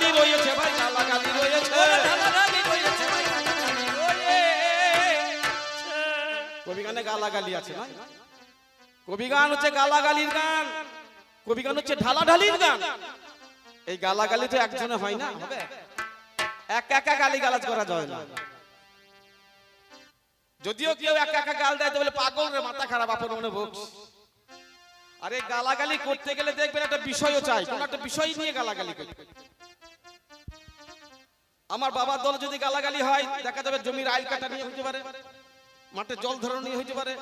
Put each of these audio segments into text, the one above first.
গালাগালি রয়েছে ভাই গালাগালি রয়েছে। কবি গানে গালাগালি আছে না? কবি গান হচ্ছে গালাগালির গান। কবি গান হচ্ছে ঢালাঢালির গান। এই গালাগালি তো একজনে হয় না হবে? একা একা গালি গালাজ করা যায় না। যদিও কেউ একা একা গাল দেয় বলে পাগল রে মাথা খারাপ আপন মনে ভোগ আরে গালাগালি করতে গেলে দেখবেন একটা বিষয়ও চাই কোন একটা বিষয় নিয়ে গালাগালি করতে আমার বাবার দল যদি গালাগালি হয়, দেখা যাবে জমির আইল কাটা নিয়ে হতে পারে, মাঠে জল ধরানো নিয়ে হইতে পারে।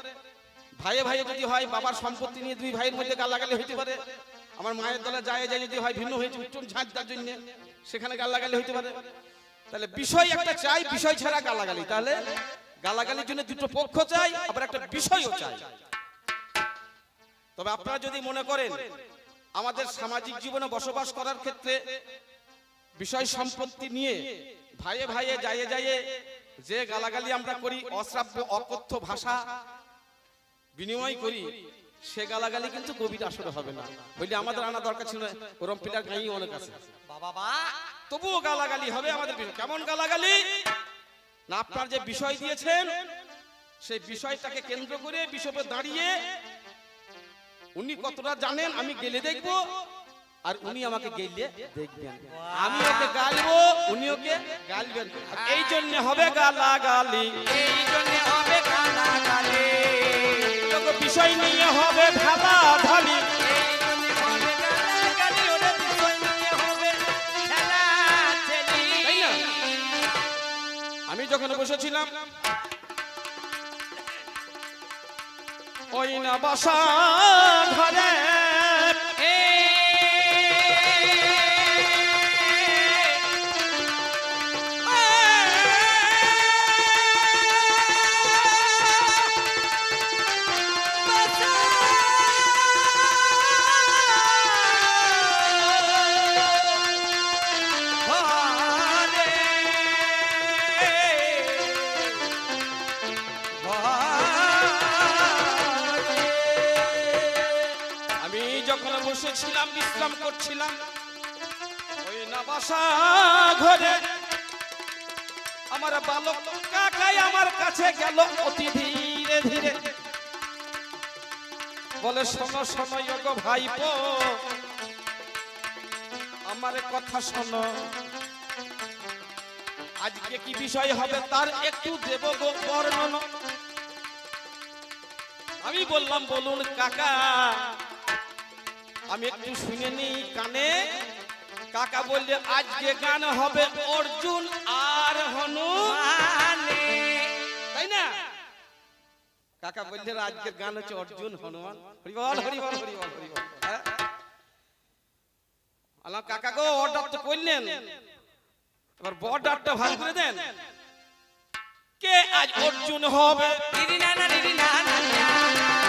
ভাইয়ে ভাইয়ে যদি হয়, বাবার সম্পত্তি নিয়ে দুই ভাইয়ের মধ্যে গালাগালি হইতে পারে। আমার মায়ের দলে যায় যায় যদি হয়, ভিন্ন হয়েছে উচ্চন ঝাঁজ তার জন্য, সেখানে গালাগালি হইতে পারে। তাহলে বিষয় একটা চাই, বিষয় ছাড়া গালাগালি। তাহলে গালাগালির জন্য দুটো পক্ষ চাই, আবার একটা বিষয়ও চাই। তবে আপনারা যদি মনে করেন, আমাদের সামাজিক জীবনে বসবাস করার ক্ষেত্রে বিষয় সম্পত্তি নিয়ে ভাইয়ে ভাইয়ে যাইয়ে যাইয়ে যে গালাগালি আমরা করি অশ্রাব্য অকথ্য ভাষা বিনিময় করি সে গালাগালি কিন্তু কবিতা আসলে হবে না। বলি আমাদের আনা দরকার ছিল ওরম পিলার গাই অনেক আছে। বাবা তবুও গালাগালি হবে আমাদের কেমন গালাগালি? না আপনার যে বিষয় দিয়েছেন সেই বিষয়টাকে কেন্দ্র করে বিষয়ে দাঁড়িয়ে উনি কতটা জানেন আমি গেলে দেখব। আর উনি আমাকে গেলে দেখবেন। আমি ওকে গালবো উনি ওকে গালবেন এই জন্য হবে গালাগালি। এই জন্য হবে কানা কালে তোকে বিষয় নিয়ে হবে ঢালা ঢালি এই জন্য হবে কানা কালে বিষয় নিয়ে হবে খেলা ছেলি আমি যখন বসেছিলাম ওই না বাসা ঘরে আমি যখন বসেছিলাম, বিশ্রাম করছিলাম, ওই না বাসা ঘরে আমার বালক কাকাই আমার কাছে গেল অতি ধীরে ধীরে। বলে, শোনো শোনো গো ভাইপো, আমার কথা শোনো। আজকে কি বিষয় হবে তার একটু দেব গো বর্ণন? আমি বললাম, বলুন কাকা আমি একটু শুনে নি কানে। কাকা বললে আজকে গান হবে অর্জুন আর হনু তাই না? কাকা বললে আজকের গান হচ্ছে অর্জুন হনুমান। হরিবল হরিবল হরিবল হরিবল হ্যাঁ? আল্লাহ কাকা গো অর্ডার তো করলেন। এবার বর্ডারটা ভালো করে দেন। কে আজ অর্জুন হবে? দিদি না না দিদি না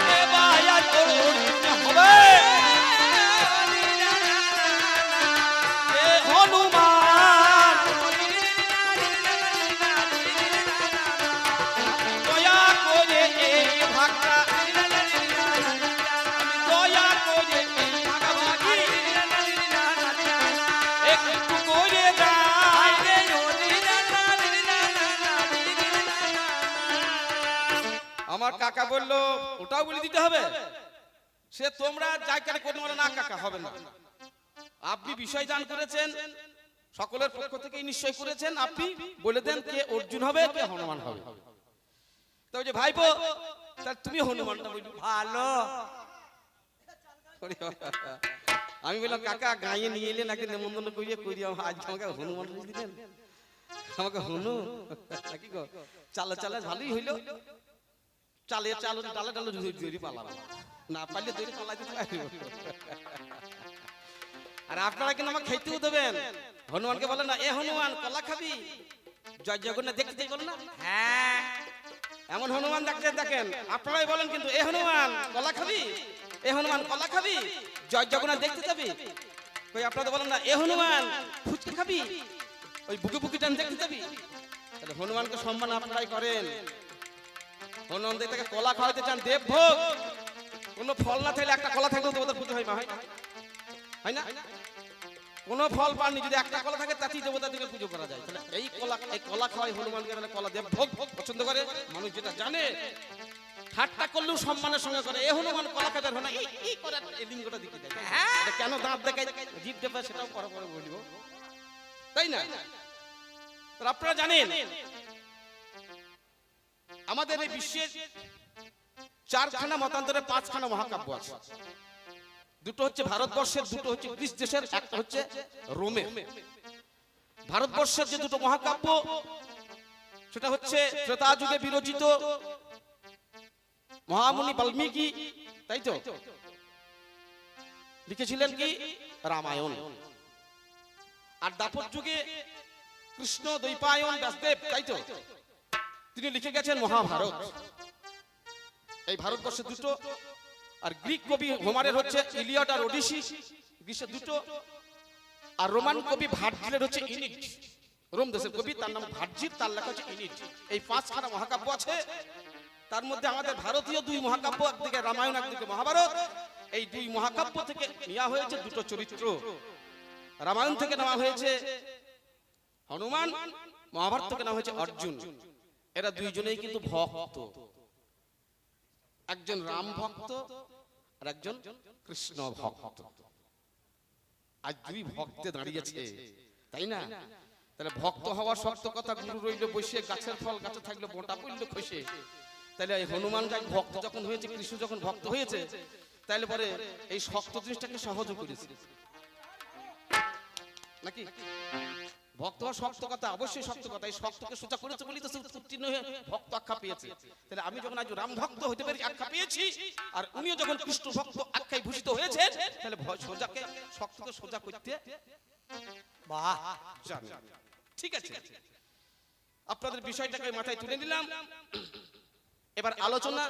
কে ভাই আজ অর্জুন হবে? বলল, ওটাও বলে দিতে হবে? সে, তোমরা যাই কেন কোনো না, কাকা, হবে না। আপনি বিষয় দান করেছেন, সকলের পক্ষ থেকেই নিশ্চয় করেছেন। আপনি বলে দেন কে অর্জুন হবে, কে হনুমান হবে। তো যে ভাইপো, তা তুমি হনুমানটা বলি ভালো। আমি বললাম, কাকা, গাঁয়ে নিয়ে এলেন নাকি নেমন্তন্ন করিয়ে করিয়ে আজ আমাকে হনুমান দিলেন। আমাকে হনু নাকি গো? চালে চালে, ভালোই হইল। চালে চালো ডালে ডালে দৌড়ি পালাম না পারলে দৌড়ি পালাই দিতে পারব। আর আপনারা কিন্তু আমাকে খেতেও দেবেন। হনুমানকে বলেন না, এ হনুমান, কলা খাবি? জয় জগন্নাথ দেখতে বলেন না? হ্যাঁ। এমন হনুমান দেখতে দেখেন। আপনারাই বলেন কিন্তু, এ হনুমান, কলা খাবি? এ হনুমান, কলা খাবি? জয় জগন্নাথ, দেখতে যাবি? কই, আপনারা বলেন না, এ হনুমান, ফুচকা খাবি? ওই বুকে বুকে টান দেখতে যাবি? তাহলে হনুমানকে সম্মান আপনারাই করেন। হনুমান দেখতে কলা খাওয়াতে চান দেব ভোগ কোনো ফল না থাকলে একটা কলা থাকলেও তোমাদের পুজো হয় মা হয় না? হয় না? কোনো ফল পাননি যদি একটা কলা থাকে তাতেই দেবতা থেকে পুজো করা যায়। তাহলে এই কলা এই কলা খাওয়াই হনুমানকে তাহলে কলা দেব ভোগ ভোগ পছন্দ করে? মানুষ যেটা জানে ঠাট্টা করলেও সম্মানের সঙ্গে করে। এ হনুমান কলা খাবার হনা এই এই এই লিঙ্গটা দিকে দেয় কেন দাঁত দেখায় জিভ দেবে সেটাও পরে পরে বলব। তাই না? আপনারা জানেন আমাদের এই বিশ্বের চারখানা মতান্তরে পাঁচখানা মহাকাব্য আছে। দুটো হচ্ছে ভারতবর্ষের, দুটো হচ্ছে গ্রিস দেশের, একটা হচ্ছে রোমে ভারতবর্ষের যে দুটো মহাকাব্য, সেটা হচ্ছে ত্রেতা যুগে বিরচিত মহামুনি বাল্মীকি, তাই তো? লিখেছিলেন কি? রামায়ণ। আর দাপর যুগে কৃষ্ণ, দ্বৈপায়ন, ব্যাসদেব, তাই তো? তিনি লিখে গেছেন মহাভারত। এই ভারতবর্ষে দুটো আর গ্রিক কবি হোমারের হচ্ছে ইলিয়ড আর ওডিসি। গ্রিসের দুটো আর রোমান কবি ভার্জিলের হচ্ছে ইনিট। রোম দেশের কবি তার নাম ভার্জিল তার লেখা হচ্ছে ইনিট। এই পাঁচখানা মহাকাব্য আছে। তার মধ্যে আমাদের ভারতীয় দুই মহাকাব্য একদিকে রামায়ণ একদিকে মহাভারত। এই দুই মহাকাব্য থেকে নেওয়া হয়েছে দুটো চরিত্র। রামায়ণ থেকে নেওয়া হয়েছে হনুমান মহাভারত থেকে নেওয়া হয়েছে অর্জুন। এরা দুইজনেই কিন্তু ভক্ত। একজন রাম ভক্ত আর একজন কৃষ্ণ ভক্ত। আজ দুই ভক্তে দাঁড়িয়েছে তাই না? তাহলে ভক্ত হওয়ার শক্ত কথা গুরু রইল বসে গাছের ফল গাছে থাকলে মোটা পড়ল খসে। তাহলে এই হনুমান ভক্ত যখন হয়েছে কৃষ্ণ যখন ভক্ত হয়েছে তাহলে পরে এই শক্ত জিনিসটাকে সহজ করেছে নাকি? ভক্ত হওয়া শক্ত কথা, অবশ্যই শক্ত কথা। এই শক্তকে সোজা করেছে বলি তো উত্তীর্ণ হয়ে ভক্ত আখ্যা পেয়েছে। তাহলে আমি যখন আজ রাম ভক্ত হতে পারি আখ্যা পেয়েছি, আর উনিও যখন কৃষ্ণ ভক্ত আখ্যায় ভূষিত হয়েছে তাহলে সোজাকে, শক্তকে সোজা করতে বাহ ঠিক আছে। আপনাদের বিষয়টাকে মাথায় তুলে নিলাম। এবার আলোচনা,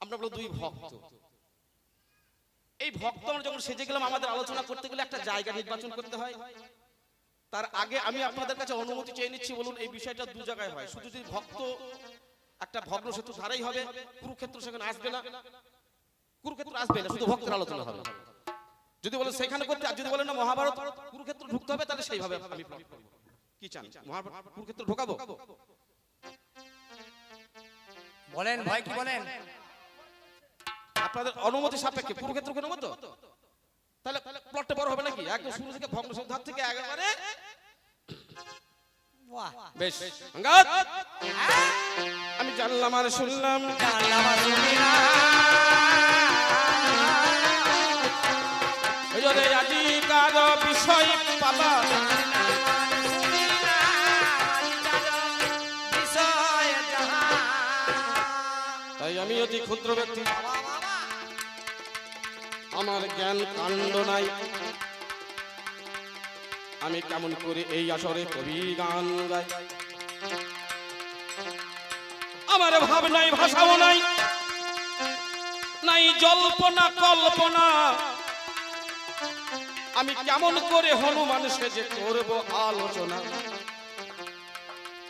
আমরা বলব দুই ভক্ত। এই ভক্ত আমরা যখন সেজে গেলাম, আমাদের আলোচনা করতে গেলে একটা জায়গা নির্বাচন করতে হয়। তার আগে আমি আপনাদের কাছে অনুমতি চেয়ে নিচ্ছি বলুন এই বিষয়টা দু জায়গায় হয়। শুধু যদি ভক্ত একটা ভগ্ন সেতু ধারাই হবে কুরুক্ষেত্র সেখানে আসবে না। কুরুক্ষেত্র আসবে না শুধু ভক্তের আলোচনা হবে। যদি বলেন সেখানে করতে আর যদি বলেন না মহাভারত কুরুক্ষেত্র ঢুকতে হবে তাহলে সেইভাবে আমি। কি চান? মহাভারত কুরুক্ষেত্র ঢোকাবো? বলেন ভাই কি বলেন? আপনাদের অনুমতি সাপেক্ষে কুরুক্ষেত্র কেন মতো তাহলে প্লটটা বড় হবে নাকি? একদম শুরু থেকে ভগ্ন ধার থেকে একেবারে বাহ। বেশ আমি জানলাম আর শুনলাম জানলাম আর আজিকার বিষয় বিষয় তাই আমি অতি ক্ষুদ্র ব্যক্তি। আমার জ্ঞান কাণ্ড নাই। আমি কেমন করে এই আসরে কবি গান গাই? আমার ভাব নাই, ভাষাও নাই। নাই জল্পনা, কল্পনা। আমি কেমন করে হনুমান সেজে করব আলোচনা।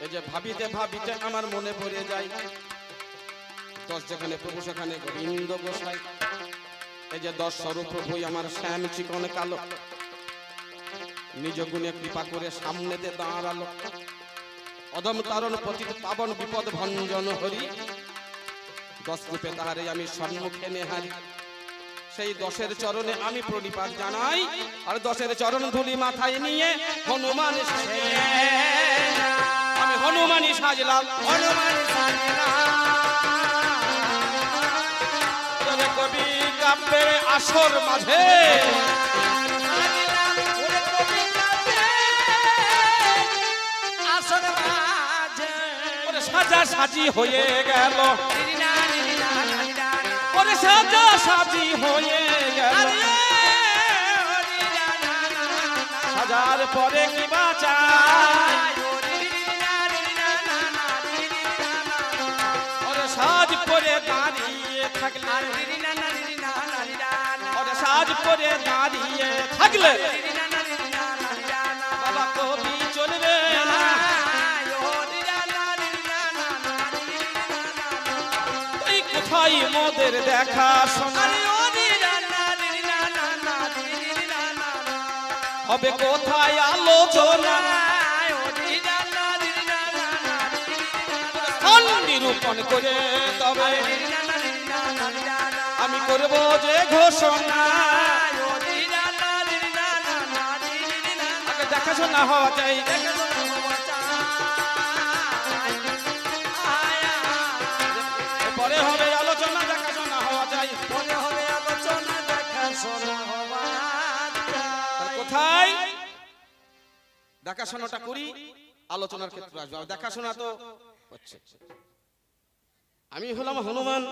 এই যে ভাবিতে ভাবিতে আমার মনে পড়ে যায়। দশ যেখানে প্রভু, সেখানে গোবিন্দ গোসাই। এই যে দশ স্বরূপ প্রভুই আমার শ্যাম চিকন কালো। নিজ গুণে কৃপা করে সামনেতে দাঁড়াল। অদম তারণ পতিত পাবন বিপদ ভঞ্জন হরি। দশ রূপে তাহারে আমি সম্মুখে নেহারি। সেই দশের চরণে আমি প্রণিপাত জানাই, আর দশের চরণ ধুলি মাথায় নিয়ে হনুমান আমি হনুমানই সাজলাম। হনুমান তবে কবি কাব্যের আসর মাঝে। সাজা সাজি হয়ে গেল। ওরে সাজা সাজি হয়ে গেল। সাজার পরে কি বাঁচা ওরে পরে দাঁড়িয়ে থাকলে বাবা কোথায় মোদের দেখা শোনা হবে কোথায় আলোচনা নিরূপণ করে তবে করব যে ঘোষণা। দেখাশোনা হওয়া চাই। পরে হবে আলোচনা দেখাশোনা হওয়া চাই। তাহলে কোথায়? দেখাশোনাটা করি আলোচনার ক্ষেত্রে আসবে। দেখাশোনা তো হচ্ছে। আমি হলাম হনুমান।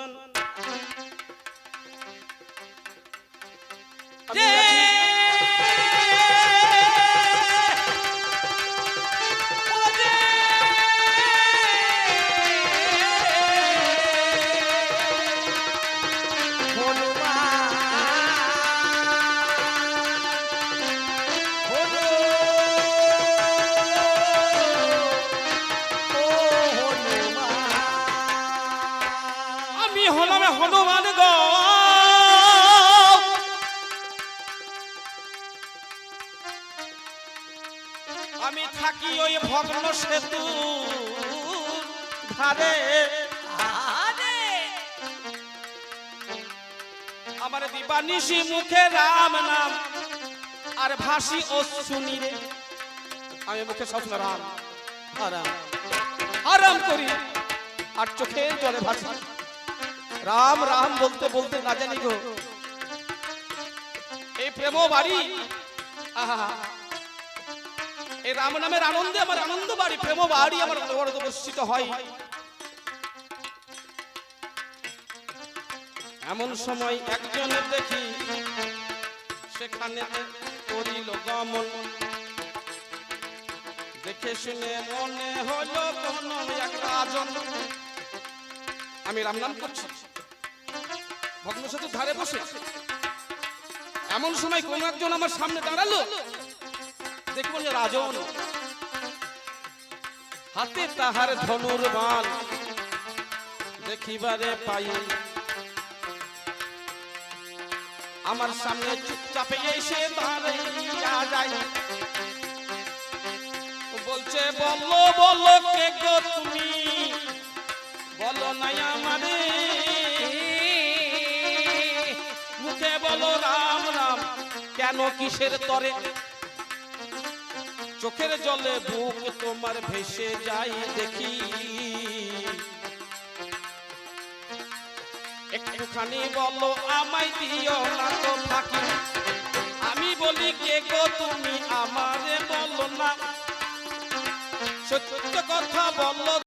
ভগ্ন সেতু ধারে আমার দিবানিশি মুখে রাম নাম আর ভাসি ও শুনি রে। আমি মুখে স্বপ্ন রাম আরাম। আরাম করি আর চোখের জলে ভাসি। রাম রাম বলতে বলতে না জানি গো। এই প্রেম বাড়ি আহা। এই রাম নামের আনন্দে আমার আনন্দ বাড়ি প্রেম বাড়ি আমার বড় বর্ষিত হয়। এমন সময় একজন দেখি, সেখানে করিল গমন। দেখে শুনে মনে হলো কোন আমি রাম নাম করছি। ভগ্ন সেতুর ধারে বসে। এমন সময় কোন একজন আমার সামনে দাঁড়াল। দেখব যে রাজন, হাতে তাহার ধনুর বাল দেখিবারে পাই। আমার সামনে চুপচাপে এসে যায় বলছে, বলো বলো, কে গো তুমি? বলো নাই আমারে? মুখে বলো, রাম রাম, কেন কিসের তরে চোখের জলে বুক তোমার ভেসে যাই দেখি। একটুখানি বলো, আমায় দিও না তো ফাঁকি। আমি বলি, কে গো তুমি আমারে বলো না? সত্য কথা বলো